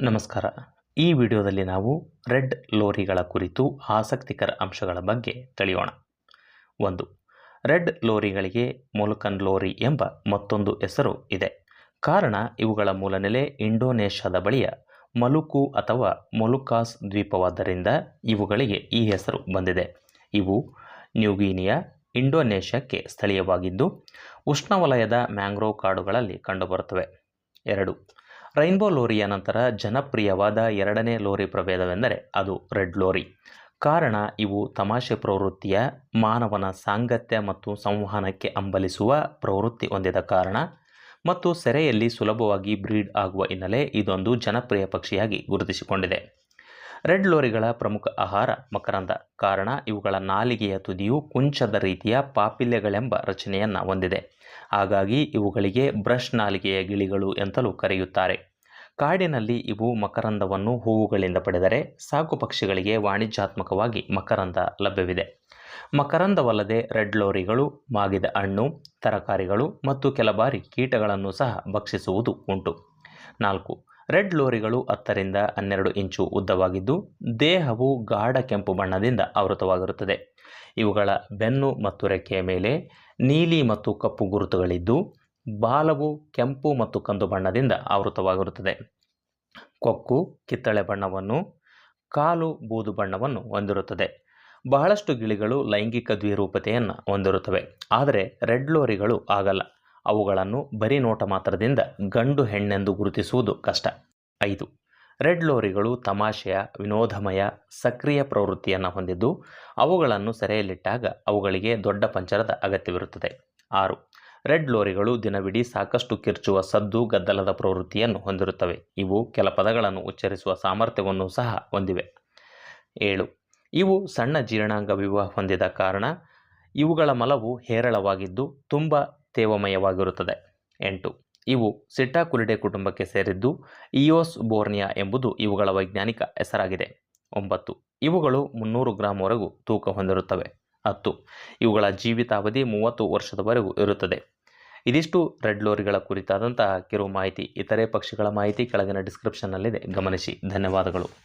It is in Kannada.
ನಮಸ್ಕಾರ. ಈ ವಿಡಿಯೋದಲ್ಲಿ ನಾವು ರೆಡ್ ಲೋರಿಗಳ ಕುರಿತು ಆಸಕ್ತಿಕರ ಅಂಶಗಳ ಬಗ್ಗೆ ತಿಳಿಯೋಣ. ಒಂದು, ರೆಡ್ ಲೋರಿಗಳಿಗೆ ಮೊಲುಕನ್ ಲೋರಿ ಎಂಬ ಮತ್ತೊಂದು ಹೆಸರು ಇದೆ. ಕಾರಣ ಇವುಗಳ ಮೂಲನೆಲೆ ಇಂಡೋನೇಷ್ಯಾದ ಬಳಿಯ ಮಲುಕು ಅಥವಾ ಮೊಲುಕಾಸ್ ದ್ವೀಪವಾದ್ದರಿಂದ ಇವುಗಳಿಗೆ ಈ ಹೆಸರು ಬಂದಿದೆ. ಇವು ನ್ಯೂಗಿನಿಯಾ, ಇಂಡೋನೇಷ್ಯಾಕ್ಕೆ ಸ್ಥಳೀಯವಾಗಿದ್ದು, ಉಷ್ಣವಲಯದ ಮ್ಯಾಂಗ್ರೋವ್ ಕಾಡುಗಳಲ್ಲಿ ಕಂಡುಬರುತ್ತವೆ. ಎರಡು ರೈನ್ಬೋ ಲೋರಿಯ ನಂತರ ಜನಪ್ರಿಯವಾದ ಎರಡನೇ ಲೋರಿ ಪ್ರಭೇದವೆಂದರೆ ಅದು ರೆಡ್ ಲೋರಿ ಕಾರಣ ಇವು ತಮಾಷೆ ಪ್ರವೃತ್ತಿಯ ಮಾನವನ ಸಾಂಗತ್ಯ ಮತ್ತು ಸಂವಹನಕ್ಕೆ ಅಂಬಲಿಸುವ ಪ್ರವೃತ್ತಿ ಹೊಂದಿದ ಕಾರಣ ಮತ್ತು ಸೆರೆಯಲ್ಲಿ ಸುಲಭವಾಗಿ ಬ್ರೀಡ್ ಆಗುವ ಹಿನ್ನೆಲೆ ಇದೊಂದು ಜನಪ್ರಿಯ ಪಕ್ಷಿಯಾಗಿ ಗುರುತಿಸಿಕೊಂಡಿದೆ. ರೆಡ್ ಲೋರಿಗಳ ಪ್ರಮುಖ ಆಹಾರ ಮಕರಂದ. ಕಾರಣ ಇವುಗಳ ನಾಲಿಗೆಯ ತುದಿಯು ಕುಂಚದ ರೀತಿಯ ಪಾಪಿಲ್ಯಗಳೆಂಬ ರಚನೆಯನ್ನು ಹೊಂದಿದೆ. ಹಾಗಾಗಿ ಇವುಗಳಿಗೆ ಬ್ರಷ್ ನಾಲಿಗೆಯ ಗಿಳಿಗಳು ಎಂತಲೂ ಕರೆಯುತ್ತಾರೆ. ಕಾಡಿನಲ್ಲಿ ಇವು ಮಕರಂದವನ್ನು ಹೂವುಗಳಿಂದ ಪಡೆದರೆ ಸಾಕು ಪಕ್ಷಿಗಳಿಗೆ ವಾಣಿಜ್ಯಾತ್ಮಕವಾಗಿ ಮಕರಂದ ಲಭ್ಯವಿದೆ. ಮಕರಂದವಲ್ಲದೆ ರೆಡ್ ಲೋರಿಗಳು, ಮಾಗಿದ ಹಣ್ಣು, ತರಕಾರಿಗಳು ಮತ್ತು ಕೆಲ ಬಾರಿ ಕೀಟಗಳನ್ನು ಸಹ ಭಕ್ಷಿಸುವುದು ಉಂಟು. ನಾಲ್ಕು, ರೆಡ್ ಲೋರಿಗಳು ಹತ್ತರಿಂದ ಹನ್ನೆರಡು ಇಂಚು ಉದ್ದವಾಗಿದ್ದು, ದೇಹವು ಗಾಢ ಕೆಂಪು ಬಣ್ಣದಿಂದ ಆವೃತವಾಗಿರುತ್ತದೆ. ಇವುಗಳ ಬೆನ್ನು ಮತ್ತು ರೆಕ್ಕೆಯ ಮೇಲೆ ನೀಲಿ ಮತ್ತು ಕಪ್ಪು ಗುರುತುಗಳಿದ್ದು ಬಾಲವು ಕೆಂಪು ಮತ್ತು ಕಂದು ಬಣ್ಣದಿಂದ ಆವೃತವಾಗಿರುತ್ತದೆ. ಕೊಕ್ಕು, ಕಿತ್ತಳೆ ಬಣ್ಣವನ್ನು, ಕಾಲು, ಬೂದು ಬಣ್ಣವನ್ನು ಹೊಂದಿರುತ್ತದೆ. ಬಹಳಷ್ಟು ಗಿಳಿಗಳು ಲೈಂಗಿಕ ದ್ವಿರೂಪತೆಯನ್ನು ಹೊಂದಿರುತ್ತವೆ. ಆದರೆ ರೆಡ್ ಲೋರಿಗಳು ಆಗಲ್ಲ. ಅವುಗಳನ್ನು ಬರೀ ನೋಟ ಮಾತ್ರದಿಂದ ಗಂಡು ಹೆಣ್ಣೆಂದು ಗುರುತಿಸುವುದು ಕಷ್ಟ. ಐದು. ರೆಡ್ ಲೋರಿಗಳು ತಮಾಷೆಯ, ವಿನೋದಮಯ, ಸಕ್ರಿಯ ಪ್ರವೃತ್ತಿಯನ್ನು ಹೊಂದಿದ್ದು, ಅವುಗಳನ್ನು ಸೆರೆಯಲ್ಲಿಟ್ಟಾಗ ಅವುಗಳಿಗೆ ದೊಡ್ಡ ಪಂಚರದ ಅಗತ್ಯವಿರುತ್ತದೆ. ಆರು. ರೆಡ್ ಲೋರಿಗಳು ದಿನವಿಡೀ ಸಾಕಷ್ಟು ಕಿರ್ಚುವ, ಸದ್ದು, ಗದ್ದಲದ ಪ್ರವೃತ್ತಿಯನ್ನು ಹೊಂದಿರುತ್ತವೆ. ಇವು ಕೆಲ ಪದಗಳನ್ನು ಉಚ್ಚರಿಸುವ ಸಾಮರ್ಥ್ಯವನ್ನು ಸಹ ಹೊಂದಿವೆ. ಏಳು. ಇವು ಸಣ್ಣ ಜೀರ್ಣಾಂಗ ವಿವಾಹ ಹೊಂದಿದ ಕಾರಣ ಇವುಗಳ ಮಲವು ಹೇರಳವಾಗಿದ್ದು ತುಂಬ ತೇವಮಯವಾಗಿರುತ್ತದೆ. ಎಂಟು. ಇವು ಸಿಟಾಕುಲಿಡೆ ಕುಟುಂಬಕ್ಕೆ ಸೇರಿದ್ದು ಇಯೋಸ್ ಬೋರ್ನಿಯಾ ಎಂಬುದು ಇವುಗಳ ವೈಜ್ಞಾನಿಕ ಹೆಸರಾಗಿದೆ. ಒಂಬತ್ತು. ಇವುಗಳು ಮುನ್ನೂರು ಗ್ರಾಂವರೆಗೂ ತೂಕ ಹೊಂದಿರುತ್ತವೆ. ಹತ್ತು. ಇವುಗಳ ಜೀವಿತಾವಧಿ ಮೂವತ್ತು ವರ್ಷದವರೆಗೂ ಇರುತ್ತದೆ. ಇದಿಷ್ಟು ರೆಡ್ ಲೋರಿಗಳ ಕುರಿತಾದಂತಹ ಕಿರು ಮಾಹಿತಿ ಇತರೆ ಪಕ್ಷಿಗಳ ಮಾಹಿತಿ ಕೆಳಗಿನ ಡಿಸ್ಕ್ರಿಪ್ಷನ್ನಲ್ಲಿದೆ ಗಮನಿಸಿ. ಧನ್ಯವಾದಗಳು.